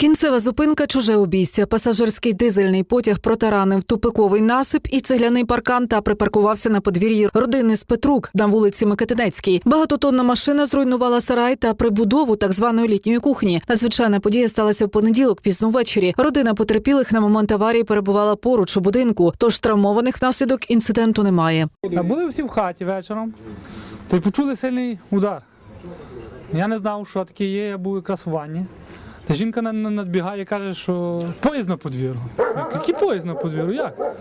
Кінцева зупинка чуже обійстя. Пасажирський дизельний потяг протаранив тупиковий насип і цегляний паркан та припаркувався на подвір'ї родини з Петрук на вулиці Микитинецькій. Багатотонна машина зруйнувала сарай та прибудову так званої літньої кухні. Надзвичайна подія сталася в понеділок пізно ввечері. Родина потерпілих на момент аварії перебувала поруч у будинку, тож травмованих внаслідок інциденту немає. А були всі в хаті вечором, то й почули сильний удар. Я не знав, що таке є, я був якраз в ванні. Жінка на- на- надбігає і каже, що поїзд на подвір'ю. Я Який поїзд на подвір'ю? Як?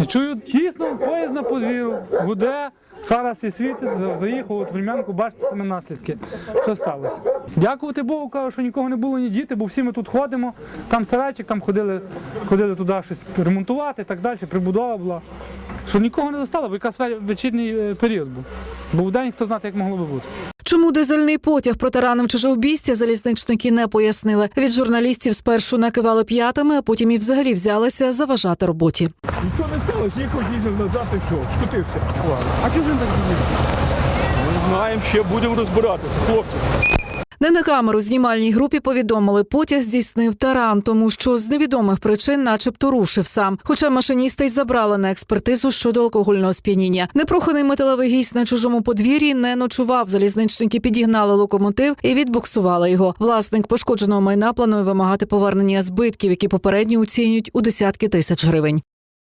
І чую, дійсно, поїзд на подвір'ю. Гуде, зараз і світить, заїхав от врем'янку, бачите самі наслідки. Що сталося? Дякувати Богу, кажу, що нікого не було, ні діти, бо всі ми тут ходимо. Там сарайчик, там ходили, ходили туди щось ремонтувати і так далі, прибудова була. Що нікого не застало, бо якраз вечірній е, період був. Бо в день хто знати, як могло би бути. Чому дизельний потяг протаранив чужообійстя, залізничники не пояснили. Від журналістів спершу накивали п'ятами, а потім і взагалі взялися заважати роботі. Нічого не сталося, ніколи їздив назад і що, скотився. А чого ж він так зробив? Ми знаємо, ще будемо розбиратися, хлопці. Не на камеру знімальній групі повідомили, потяг здійснив таран, тому що з невідомих причин, начебто, рушив сам. Хоча машиніста й забрали на експертизу щодо алкогольного сп'яніння. Непроханий металевий гість на чужому подвір'ї не ночував. Залізничники підігнали локомотив і відбуксували його. Власник пошкодженого майна планує вимагати повернення збитків, які попередньо оцінюють у десятки тисяч гривень.